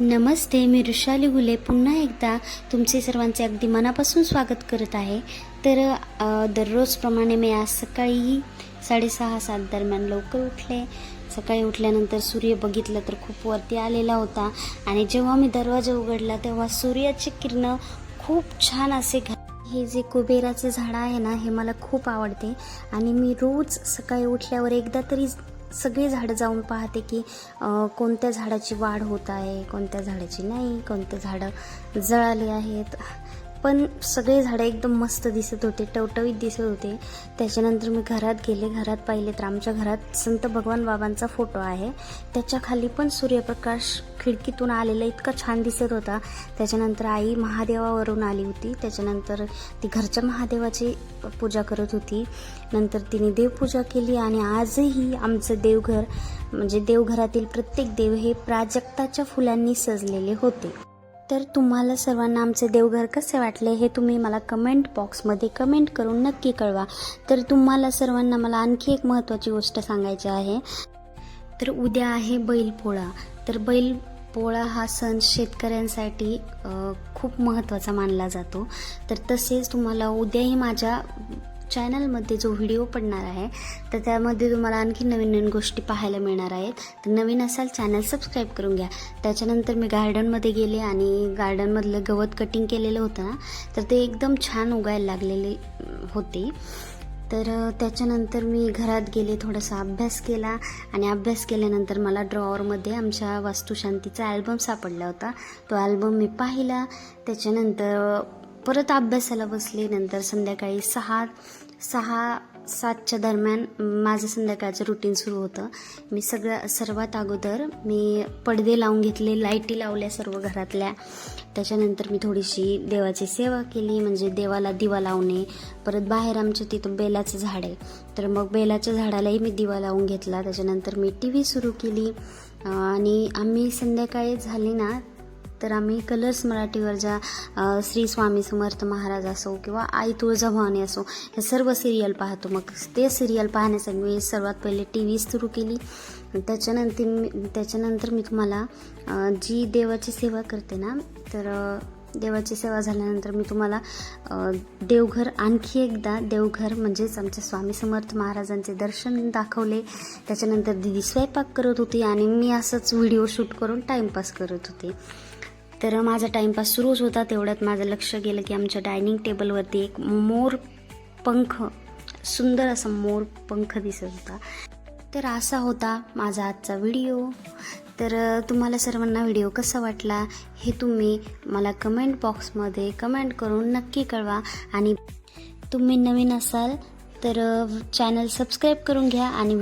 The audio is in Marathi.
नमस्ते मी ऋषाली गुले पुन्हा एकदा तुमचे सर्वांचे अगदी मनापासून स्वागत करत आहे. तर दररोजप्रमाणे मी आज सकाळी साडेसहा सात दरम्यान लवकर उठले. सकाळी उठल्यानंतर सूर्य बघितलं तर खूप वरती आलेला होता. आणि जेव्हा मी दरवाजा उघडला तेव्हा सूर्याची किरणं खूप छान असे घ हे जे कुबेराचं झाड आहे ना हे मला खूप आवडते. आणि मी रोज सकाळी उठल्यावर एकदा तरी सगळी झाडं जाऊन पाहते की कोणत्या झाडाची वाढ होत आहे कोणत्या झाडाची नाही कोणते झाडं जळाली आहेत. पण सगळे झाडं एकदम मस्त दिसत होते टवटवीत दिसत होते. त्याच्यानंतर मी घरात गेले घरात पाहिले तर आमच्या घरात संत भगवान बाबांचा फोटो आहे. त्याच्याखाली पण सूर्यप्रकाश खिडकीतून आलेला इतका छान दिसत होता. त्याच्यानंतर आई महादेवावरून आली होती. त्याच्यानंतर ती घरच्या महादेवाची पूजा करत होती. नंतर तिने देवपूजा केली आणि आजही आमचं देवघर म्हणजे देवघरातील प्रत्येक देव हे प्राजक्ताच्या फुलांनी सजलेले होते. तर तुम्हाला सर्वांना आमचे देवघर कसे वाटले हे तुम्ही मला कमेंट बॉक्समध्ये कमेंट करून नक्की कळवा. तर तुम्हाला सर्वांना मला आणखी एक महत्त्वाची गोष्ट सांगायची आहे. तर उद्या आहे बैलपोळा. तर बैल पोळा हा सण शेतकऱ्यांसाठी खूप महत्त्वाचा मानला जातो. तर तसेच तुम्हाला उद्याही माझ्या चॅनलमध्ये जो व्हिडिओ पडणार आहे तर त्यामध्ये तुम्हाला आणखी नवीन नवीन गोष्टी पाहायला मिळणार आहेत. तर नवीन असाल चॅनल सबस्क्राईब करून घ्या. त्याच्यानंतर मी गार्डनमध्ये गेले आणि गार्डनमधलं गवत कटिंग केलेलं होतं ना तर ते एकदम छान उगायला लागलेले होते. तर त्याच्यानंतर मी घरात गेले थोडासा अभ्यास केला आणि अभ्यास केल्यानंतर मला ड्रॉवरमध्ये आमच्या वास्तुशांतीचा ॲल्बम सापडला होता. तो ॲल्बम मी पाहिला. त्याच्यानंतर परत अभ्यासाला बसले नंतर संध्याकाळी सहा सहा सातच्या दरम्यान माझं संध्याकाळचं रुटीन सुरू होतं. मी सगळं सर्वात अगोदर मी पडदे लावून घेतले लाईटी लावल्या सर्व घरातल्या. त्याच्यानंतर मी थोडीशी देवाची सेवा केली म्हणजे देवाला दिवा लावणे परत बाहेर आमच्या तिथं बेलाचं झाड आहे. तर मग बेलाच्या झाडालाही मी दिवा लावून घेतला. त्याच्यानंतर मी टी व्ही सुरू केली. आणि आम्ही संध्याकाळी झाली ना तर आम्ही कलर्स मराठीवर ज्या श्री स्वामी समर्थ महाराज असो किंवा आई तुळजाभवानी असो हे सर्व सिरियल पाहतो. मग ते सिरियल पाहण्यासाठी मी सर्वात पहिले टी व्ही सुरू केली. त्याच्यानंतर मी त्याच्यानंतर मी तुम्हाला जी देवाची सेवा करते ना तर देवाची सेवा झाल्यानंतर मी तुम्हाला देवघर आणखी एकदा देवघर म्हणजेच आमच्या स्वामी समर्थ महाराजांचे दर्शन दाखवले. त्याच्यानंतर दिदी स्वयंपाक करत होती आणि मी असंच व्हिडिओ शूट करून टाईमपास करत होते. तर माझा टाईमपास सुरूच होता. तेवढ्यात माझं लक्ष गेलं की आमच्या डायनिंग टेबलवरती एक मोर पंख सुंदर असा मोर पंख दिसत होता. तर असा होता माझा आजचा व्हिडिओ. तर तुम्हाला सर्वांना व्हिडिओ कसा वाटला हे तुम्ही मला कमेंट बॉक्समध्ये कमेंट करून नक्की कळवा. आणि तुम्ही नवीन असाल तर चॅनल सबस्क्राईब करून घ्या आणि